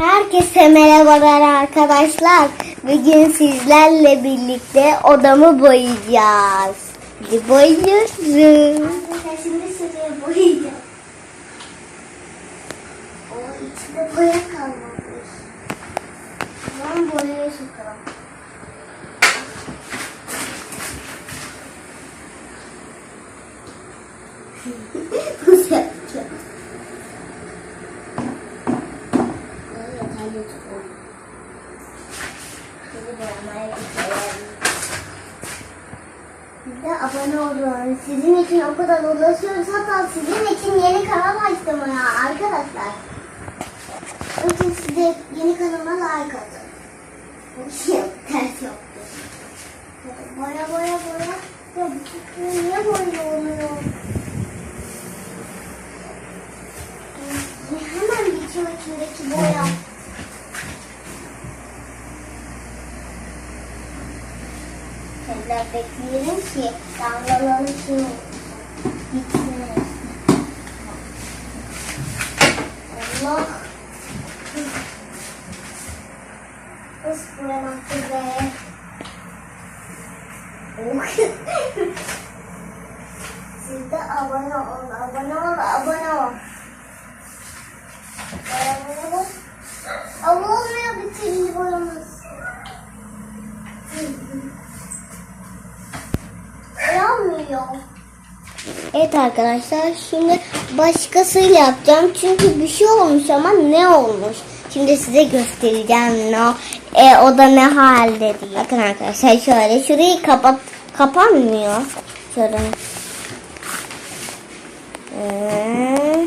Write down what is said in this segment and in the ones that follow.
Herkese merhabalar arkadaşlar. Bugün sizlerle birlikte odamı boyayacağız. Hadi boyuyoruz. Şimdi şuraya boyayacağım. O içinde boya kalmamış. Ben boyayı sokalım. Siz de abone olun. Sizin için o kadar uğraşıyoruz. Hatta sizin için yeni kanal açtım ya arkadaşlar. İçin size yeni kanalıma like atın. Bir şey yok, ters yoktu. Boya boya boya. Ya bu kutuyu niye böyle oluyor? Hemen bitiyor içindeki boya. Tekrar bekleyelim ki damlaları şey bitsin. Allah. Kız boyamaktı be. Oh. Siz de abone olun, abone ol, abone ol. Abone ol. Ama olmuyor bitirili boyamız. Olmuyor. Evet arkadaşlar şimdi başkasıyla yapacağım çünkü bir şey olmuş ama ne olmuş? Şimdi size göstereceğim ne e, o da ne halde diye. Bakın arkadaşlar şöyle şurayı kapat kapanmıyor. Şöyle. Ee,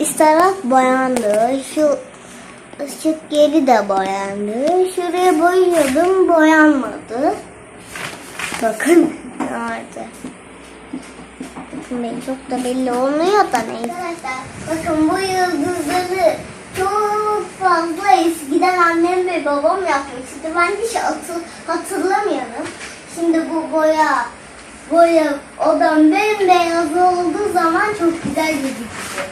üst taraf boyandı. Şu ışık yeri de boyandı. Şuraya boyuyordum boyanmadı. Bakın nerede? Bakın çok da belli olmuyor da neyse. Arkadaşlar bakın bu yıldızları çok fazla eskiden annem ve babam yapmıştı. Ben hiç hatır, hatırlamıyorum. Şimdi bu boya boya odam bembeyaz olduğu zaman çok güzel gözüküyor.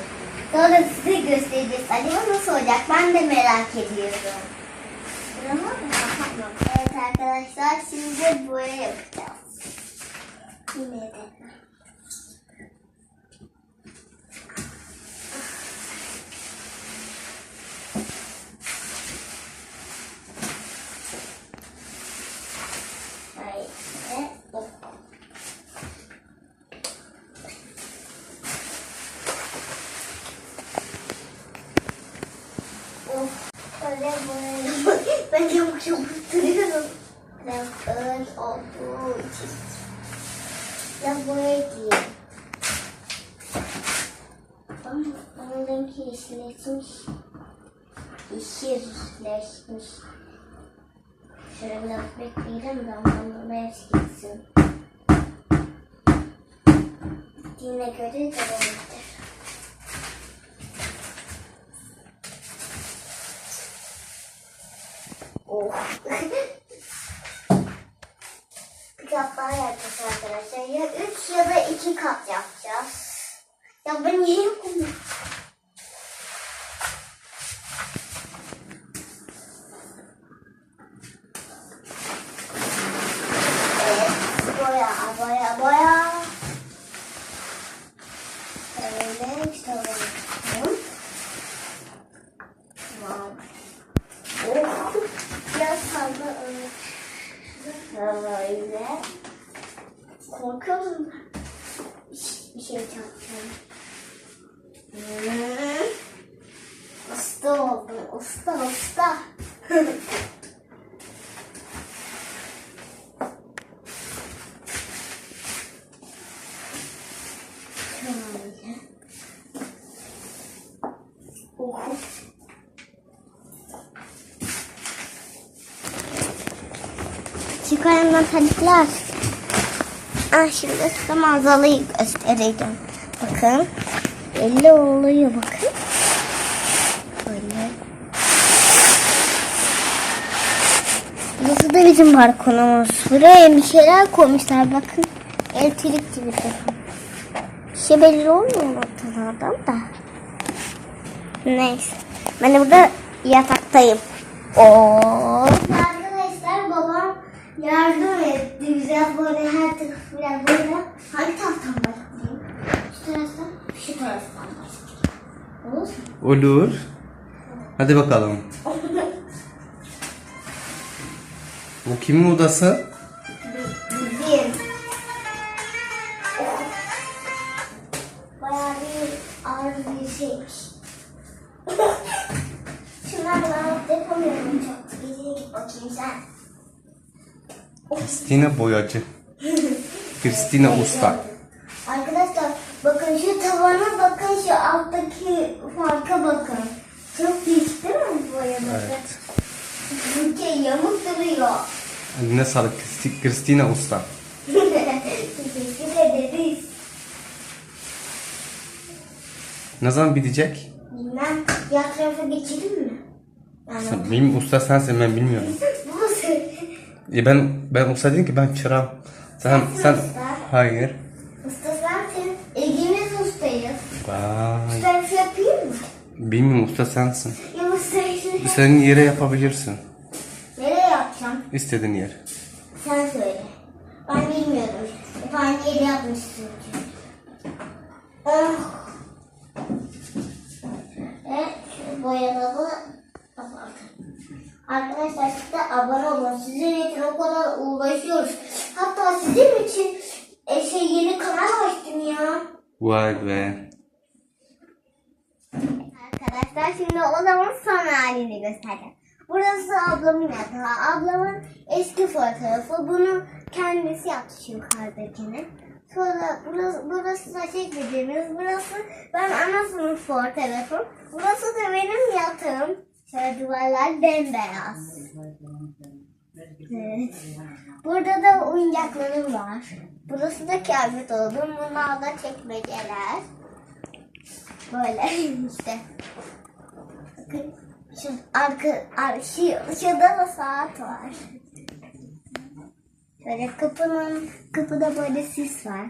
Sonra size göstereceğiz. Acaba nasıl olacak? Ben de merak ediyorum. Evet arkadaşlar şimdi boya yapacağız. Yine de. Şöyle. Oh. Of. Böyle böyle. Ben çabuk çabuk duruyorum. Biraz ağır olduğu için. Ya buraya diyeyim. Ama onun rengi yeşilleşmiş. Yeşilleşmiş. Şöyle biraz bekleyelim de ondan hepsi gitsin. Oh. Daha yapacağız arkadaşlar. Ya üç ya da iki kat yapacağız. Ya ben niye yokum? Evet, boya, boya, boya. Öyle işte öyle. Tamam. Oh, biraz fazla öyle. Böyle. Korkuyorum ben. Bir- Bir şey çarpacağım. Hmm. Usta oldum. Usta usta. Şöyle. Çıkarın metalikler. Ah şimdi size manzarayı göstereceğim. Bakın. Belli oluyor bakın. Böyle. Burası da bizim balkonumuz. Buraya bir şeyler koymuşlar bakın. Elektrik gibi bakın. Bir şey belli olmuyor ortalardan da. Neyse. Ben de burada yataktayım. Oo. Arkadaşlar babam yardım etti. Güzel böyle her tarafı böyle. Hangi taraftan, şu taraftan başlayayım. Olur mu? Olur. Hadi bakalım. Bu kimin odası? Bizim. Bayağı bir ağır bir şeymiş. Şunları ben yapamıyorum çok. Geriye git bakayım sen. Kristina boyacı. Kristina usta. Arkadaşlar bakın şu tavana bakın şu alttaki farka bakın. Çok büyük değil mi bu bakın? Evet. Çünkü yamuk duruyor. Eline sağlık Kristi- Kristina usta. Teşekkür ederiz. Ne zaman bitecek? Bilmem diğer tarafa geçelim mi? Yani Sen, benim usta sensin ben bilmiyorum. bu. E ben ben usta değilim ki ben çırağım. Sen sen usta. hayır. Usta sensin. İlgimiz ustayız. Vay. Tarafı yapayım mı? Bilmiyorum usta sensin. Ya ustayı Senin yere yapabilirsin. Nereye yapacağım? İstediğin yer. Sen söyle. Ben bilmiyorum. Aynı yeri yapmışsın çünkü. Oh. Ve şu boyaları kapattım. Arkadaşlar siz de abone olun. Sizin için o kadar uğraşıyoruz. Hatta sizin için e, şey yeni kanal açtım ya. Vay be. Arkadaşlar şimdi o zaman son halini göstereceğim. Burası ablamın yatağı. Ablamın eski fotoğrafı. Bunu kendisi yaptı şu yukarıdakini. Sonra burası, burası da çekmediğimiz. Burası ben ana sınıf fotoğrafım. Burası da benim yatağım. Şöyle duvarlar bembeyaz. Evet. Burada da oyuncaklarım var. Burası da kıyafet oldum. Bunlar da çekmeceler. Böyle işte. Bakın şu arka, ar, şu, şurada da saat var. Şöyle kapının, kapıda böyle sis var.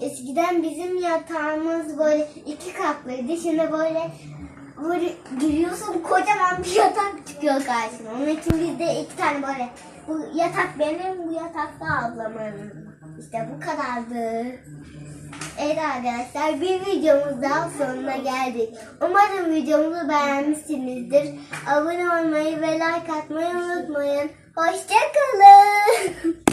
Eskiden bizim yatağımız böyle iki katlıydı. Şimdi böyle böyle giriyorsun kocaman bir yatak çıkıyor karşına. Onun için bizde iki tane böyle. Bu yatak benim, bu yatak da ablamın. İşte bu kadardı. Evet arkadaşlar bir videomuz daha sonuna geldik. Umarım videomuzu beğenmişsinizdir. Abone olmayı ve like atmayı unutmayın. Hoşçakalın.